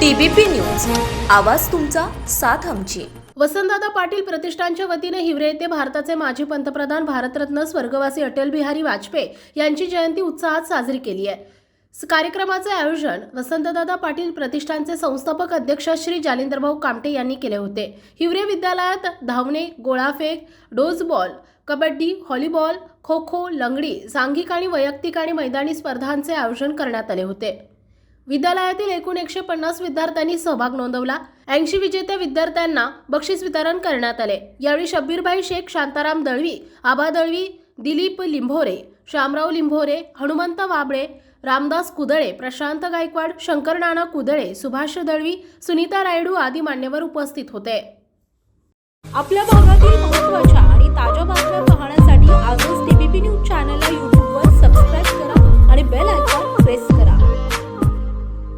TBP news. आवाज तुमचा साथ आमची. वसंतदादा पाटील प्रतिष्ठानच्या वतीने हिवरे येथे भारताचे माजी पंतप्रधान भारतरत्न स्वर्गवासी अटल बिहारी वाजपेयी यांची जयंती उत्साहात साजरी केली आहे. कार्यक्रमाचे आयोजन वसंतदादा पाटील प्रतिष्ठानचे संस्थापक अध्यक्ष श्री जालिंदरभाऊ कामटे यांनी केले होते. हिवरे विद्यालयात धावणे गोळाफेक डोजबॉल कबड्डी व्हॉलीबॉल खो खो लंगडी सांघिक आणि वैयक्तिक आणि मैदानी स्पर्धांचे आयोजन करण्यात आले होते. विद्यालयातील एकूण एकशे पन्नास विद्यार्थ्यांनी सहभाग नोंदवला. ऐंशी विजेत्या विद्यार्थ्यांना बक्षीस वितरण करण्यात आले. यावेळी शब्बीरभाई शेख शांताराम दळवी आबा दळवी दिलीप लिंभोरे श्यामराव लिंभोरे हनुमंत वाबळे रामदास कुदळे प्रशांत गायकवाड शंकर नाना कुदळे सुभाष दळवी सुनीता रायडू आदी मान्यवर उपस्थित होते. आपल्या भागातील महत्त्वाच्या